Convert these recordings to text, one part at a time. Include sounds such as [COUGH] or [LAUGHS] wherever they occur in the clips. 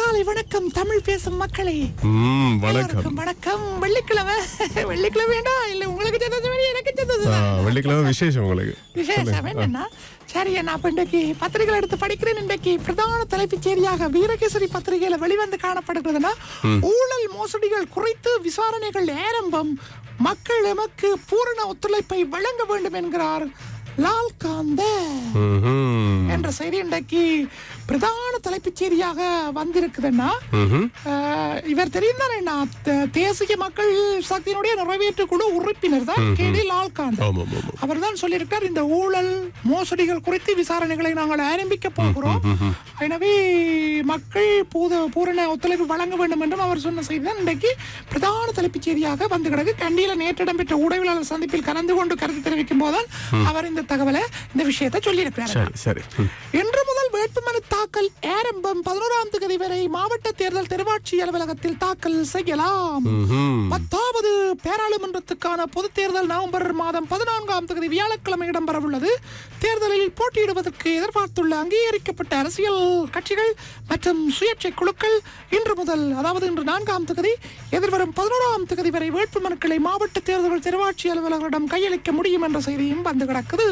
காலை வணக்கம் தமிழ் பேசும் மக்களே. வணக்கம். வணக்கம். வெள்ளிக்கிழமை. வெள்ளிக்கிழமைடா இல்ல உங்களுக்கு சேர்ந்தது மாதிரி எனக்கு சேர்ந்தது ஆ, வெள்ளிக்கிழமை விசேஷம் உங்களுக்கு. விசேஷம் என்னன்னா சரி நான் இப்ப இன்றைக்கு பத்திரிகை எடுத்து படிக்கிறேன். இன்றைக்கு பிரதான தலைப்புச் செய்தியாக வீரகேசரி பத்திரிகையில வெளிவந்து காணப்படுகிறதுனா ஊழல் மோசடிகள் குறைத்து விசாரணைகள் ஆரம்பம் மக்கள் எமக்கு பூரண ஒத்துழைப்பை வழங்க வேண்டும் என்கிறார் லால்காந்த ம்ஹும். என்ற செய்தி இன்றைக்கு பிரதான தலைப்புச் செய்தியாக வந்திருக்குதுன்னா இவர் தெரியும் தானே தேசிய மக்கள் சக்தியினுடைய நிறைவேற்று குழு உறுப்பினர் தான் கே டி லால்காந்த் அவர் தான் சொல்லியிருக்கார் இந்த ஊழல் மோசடிகள் குறித்து விசாரணைகளை நாங்கள் ஆரம்பிக்க போகிறோம். எனவே மக்கள் பூத பூரண ஒத்துழைப்பு வழங்க வேண்டும் என்றும் அவர் சொன்ன செய்தி தான் இன்றைக்கு பிரதான தலைப்புச் செய்தியாக வந்து கிடக்கு. கண்டியில நேற்று இடம்பெற்ற ஊடகவியலாளர் சந்திப்பில் கலந்து கொண்டு கருத்து தெரிவிக்கும் போதுதான் அவர் இந்த தகவலை இந்த விஷயத்தை சொல்லியிருக்கிறார். சரி. இன்று முதல் வேட்புமனு தாக்கல் ஆரம்பம் பதினோராம் தேதி வரை மாவட்ட தேர்தல் திருவாட்சி அலுவலகத்தில் தாக்கல் செய்யலாம். பத்தாவது பாராளுமன்றத்துக்கான பொதுத் தேர்தல் நவம்பர் மாதம் பதினான்காம் தேதி வியாழக்கிழமை இடம்பெறவுள்ளது. தேர்தலில் போட்டியிடுவதற்கு எதிர்பார்த்துள்ள அங்கீகரிக்கப்பட்ட அரசியல் கட்சிகள் மற்றும் சுயேட்சை குழுக்கள் இன்று முதல் அதாவது இன்று நான்காம் தேதி எதிர்வரும் பதினோராம் தேதி வரை வேட்புமனுக்களை மாவட்ட தேர்தல் திருவாட்சி அலுவலர்களிடம் கையளிக்க முடியும் என்ற செய்தியும் வந்து கிடக்குது.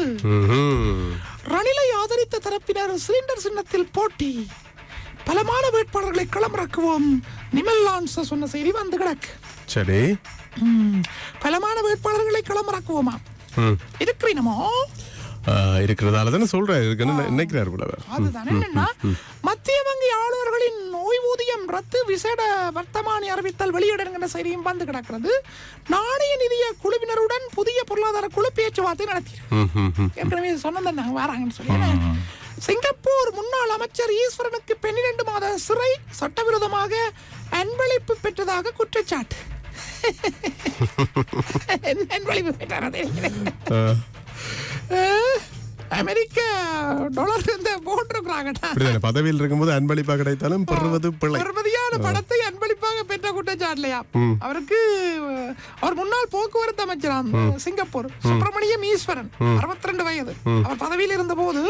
தரப்பினர் சிலிண்டர் சின்னத்தில் போட்டி. பலமான வேட்பாளர்களை களமிறக்குவோம். நிமல் லான்ஸ் சொன்ன செய்தி வந்து கிடக்கு. சரி. பலமான வேட்பாளர்களை களமிறக்குவோமா. இருக்கிறீனமோ இருக்கிறதால தானே சொல்றேன். இருக்குன்னு நினைக்கிறார் போல. அதுதான் என்னன்னா மத்திய வங்கி ஆளுநர்களின் ஓய்வூதியம் ரத்து விசேட வர்த்தமானி அறிவித்தல் வெளியிடுங்கிற செய்தியும் வந்து கிடக்கிறது. நாணய நிதிய குழுவினருடன் புதிய பொருளாதார குழு பேச்சுவார்த்தை நடத்தி. ஏற்கனவே சொன்னதை நாங்க வராங்கன்னு சொல்லி சிங்கப்பூர் முன்னாள் அமைச்சர் ஈஸ்வரனுக்கு பன்னிரண்டு மாத சிறை சட்டவிரோதமாக அன்பளிப்பு பெற்றதாக குற்றச்சாட்டு. [LAUGHS] அன்பளிப்பு பெற்றார் அது தெரியல. ஆ, அஹ், அமெரிக்க டாலர் இந்த போட்டிருக்கிறாங்கடா. பதவியில் இருக்கும்போது அன்பளிப்பா கிடைத்தாலும் பெறுவது பிள்ளை பெருமதியான பணத்தை அன்பளிப்பாக பெற்ற குற்றச்சாட்டுலையா? அவருக்கு அவர் முன்னாள் போக்குவரத்து அமைச்சராம் சிங்கப்பூர் சுப்பிரமணியம் ஈஸ்வரன் 62 வயது. அவர் பதவியில் இருந்த போது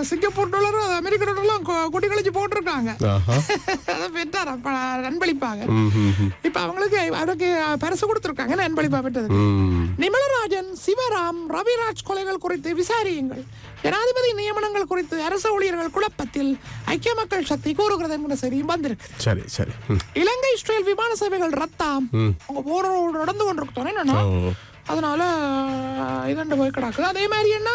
சிங்கப்பூர் டாலர் அமெரிக்க டாலர்லாம் கொட்டி கழிச்சு போட்டிருக்காங்க. [LAUGHS] அதை பெற்றார் அப்ப ம்ஹும். இப்ப அவங்களுக்கு அவருக்கு பரிசு கொடுத்திருக்காங்க அன்பளிப்பா பெற்றது. நிமலராஜன் சிவராம் ரவிராஜ் கொலைகள் குறித்து விசாரியுங்கள். ஜனாதிபதி நியமனங்கள் குறித்து அரசு ஊழியர்கள் குழப்பத்தில் ஐக்கிய மக்கள் சக்தி கூறுகிறது என்கிற செய்தியும் வந்திருக்கு. சரி சரி. ம். இலங்கை இஸ்ரேல் விமான சேவைகள் ரத்தாம். அவங்க போற நடந்து கொண்டிருக்கோம் என்னன்னா. அதனால இதண்டு போய் கிடக்குது அதே மாதிரி என்ன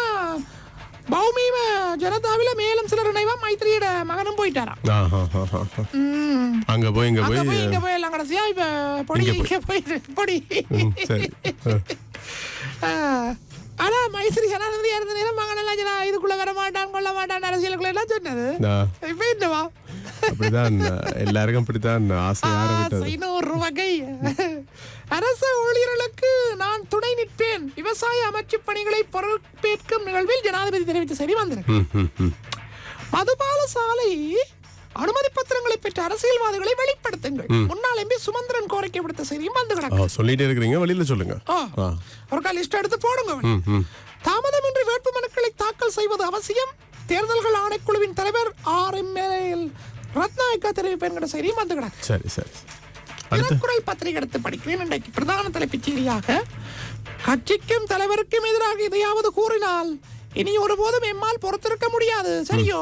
பௌமீம ஜனதாவில மேலும் சிலர் இணைவா மைத்திரியோட மகனும். ம். அங்க போய் இங்க போய் இங்க போய் எல்லாம் கடைசியா இப்ப பொடி இங்க போய். பொடி. சரி. ஆனா மைத்திரி ஜனாதிபதியா இருந்த நேரம் மகன் எல்லாம் இதுக்குள்ள வர மாட்டான் கொள்ள மாட்டான் அரசியலுக்குள்ள எல்லாம் சொன்னது. இப்ப என்னவா? அப்படிதான் எல்லாருக்கும் அப்படித்தான் ஆசை ஆரம்பித்தது. ஐநூறு வகை. அரசு ஊழியர்களுக்கு நான் துணை நிற்பேன். விவசாய அமைச்சு பணிகளை பொறுப்பேற்கும் நிகழ்வில் ஜனாதிபதி தெரிவித்த செய்தி வந்திருக்கு. ம், ம், ம். மதுபால சாலை அனுமதி பத்திரங்களை பெற்ற அரசியல்வாதிகளை வெளிப்படுத்துங்கள். முன்னாள் எம்பி சுமந்திரன் கோரிக்கை விடுத்த செய்தியும் வந்து கிடக்கு சொல்லிட்டே இருக்கிறீங்க வெளியில சொல்லுங்க. ஆ. ஆ. ஒரு லிஸ்ட் எடுத்து போடுங்க. தாமதமின்றி வேட்புமனுக்களை தாக்கல் செய்வது அவசியம். தேர்தல்கள் ஆணைக்குழுவின் தலைவர் ஆர் எம் எல் ரத்நாயக்கா தெரிவிப்பேன் செய்தியும் வந்து கிடக்கு சரி சரி தினக்குரல் பத்திரிகை எடுத்து படிக்கிறேன். இன்றைக்கு பிரதான தலைப்புச் செய்தியாக கட்சிக்கும் தலைவருக்கும் எதிராக எதையாவது கூறினால் இனி ஒருபோதும் எம்மால் பொறுத்திருக்க முடியாது. சரியோ?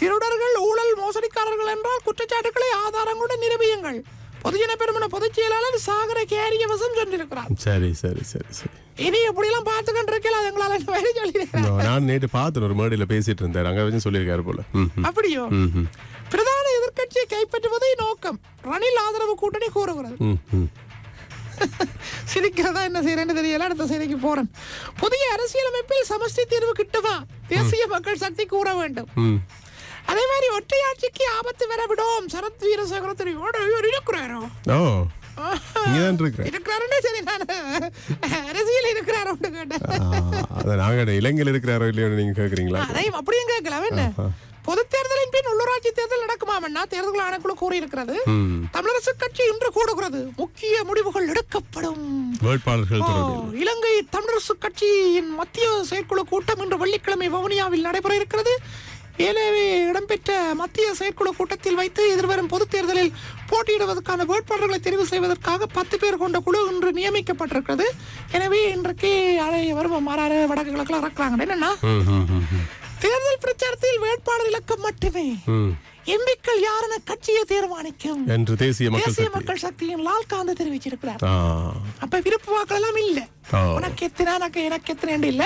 திருடர்கள் ஊழல் மோசடிக்காரர்கள் என்றால் குற்றச்சாட்டுகளை ஆதாரங்களுடன் நிரூபியுங்கள் பொதுஜன பெருமன பொதுச் செயலாளர் சாகர கேரியவசம் சொல்லியிருக்கிறார். சரி சரி சரி சரி. இனி எப்படிலாம் பார்த்துக்கிட்டு இருக்கல அது எங்களால வேறு நான் நேற்று பார்த்தேன் ஒரு மேடையில் பேசிட்டு இருந்தார் அங்க வச்சு சொல்லியிருக்காரு போல. அப்படியோ? ம், எதிர்க்கட்சியை கைப்பற்றுவதை நோக்கம். ரணில் ஆதரவு கூட்டணி கூறுகிறது. [LAUGHS] சிரிக்கிறதா என்ன செய்யறேன்னு தெரியல அடுத்த செய்திக்கு போறேன். புதிய அரசியலமைப்பில் சமஷ்டி தீர்வு கிட்டுமா? தேசிய மக்கள் சக்தி கூற வேண்டும். அதே மாதிரி ஒற்றையாட்சிக்கு ஆபத்து வர விடும். சரத் வீரசேகர இவர் இருக்கிறாரோ? அரசியல் இருக்கிறாரோன்னு கேட்டேன். அதை நாங்க இலங்கையில் இருக்கிறாரோ இல்லையோன்னு நீங்க கேக்குறீங்களா? அப்படியும் கேட்கலாம் என்ன? பொது தேர்தலின் பின் உள்ளூராட்சி தேர்தல் நடக்குமாமன்னா தேர்தல் ஆணைக்குழு கூறியிருக்கிறது. தமிழரசு கட்சி இன்று கூடுகிறது. முக்கிய முடிவுகள் எடுக்கப்படும். இலங்கை தமிழரசு கட்சியின் மத்திய செயற்குழு கூட்டம் இன்று வெள்ளிக்கிழமை வவுனியாவில் நடைபெற இருக்கிறது ஏற்கனவே இடம்பெற்ற மத்திய செயற்குழு கூட்டத்தில் வைத்து எதிர்வரும் பொதுத் தேர்தலில் போட்டியிடுவதற்கான வேட்பாளர்களை தெரிவு செய்வதற்காக பத்து பேர் கொண்ட குழு இன்று நியமிக்கப்பட்டிருக்கிறது. எனவே இன்றைக்கு அரை வருவோம். மாறாறு வடக்கு கிழக்குல இறக்குறாங்க. என்னன்னா. தேர்தல் பிரச்சாரத்தில் வேட்பாளர் இலக்கம் மட்டுமே. எம்பிக்கள் யாரென கட்சியை தீர்மானிக்கும்? என்று தேசிய மக்கள் தேசிய மக்கள் சக்தியின் லால்காந்த் தெரிவிச்சிருக்கிறார். அப்ப விருப்பு வாக்கள் எல்லாம் இல்ல. உனக்கு எத்தனை எனக்கு எத்தனை இல்ல.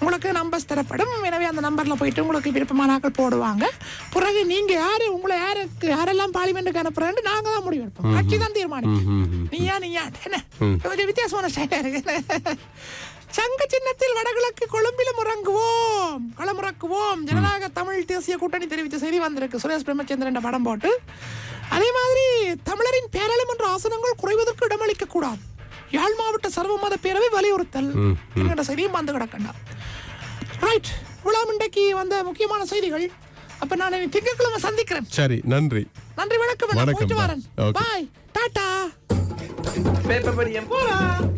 உங்களுக்கு நம்பர்ஸ் தரப்படும். எனவே அந்த நம்பர்ல போயிட்டு உங்களுக்கு விருப்பமான ஆட்கள் போடுவாங்க. பிறகு நீங்க யாரு உங்களை யாருக்கு யாரெல்லாம் பார்லிமெண்ட்டுக்கு அனுப்புறேன்னு நாங்க தான் முடிவு எடுப்போம். கட்சி தான் தீர்மானிக்கும். நீயா நீயா? என்ன? கொஞ்சம் வித்தியாசமான ஸ்டைலா இருக்கு. சங்க சின்னத்தில் வடகிழக்கு கொழும்பிலும் முறங்குவோம் களமுறக்குவோம். ஜனநாயக தமிழ் தேசிய கூட்டணி தெரிவித்த செய்தி வந்திருக்கு. சுரேஷ் பிரம்மச்சந்திரன் படம் போட்டு. அதே மாதிரி தமிழரின் பேராளுமன்ற ஆசனங்கள் குறைவதற்கு இடமளிக்க கூடாது யாழ் மாவட்ட சர்வமத பேரவை வலியுறுத்தல். என்கிற செய்தியும் வந்து கிடக்கண்டா. ரைட் இவ்வளவு இன்றைக்கு வந்த முக்கியமான செய்திகள். அப்ப நான் திங்கட்கிழமை சந்திக்கிறேன். சரி நன்றி. நன்றி வணக்கம். வணக்கம். பாய் டாடா. பேப்பர் படியம் போலாம்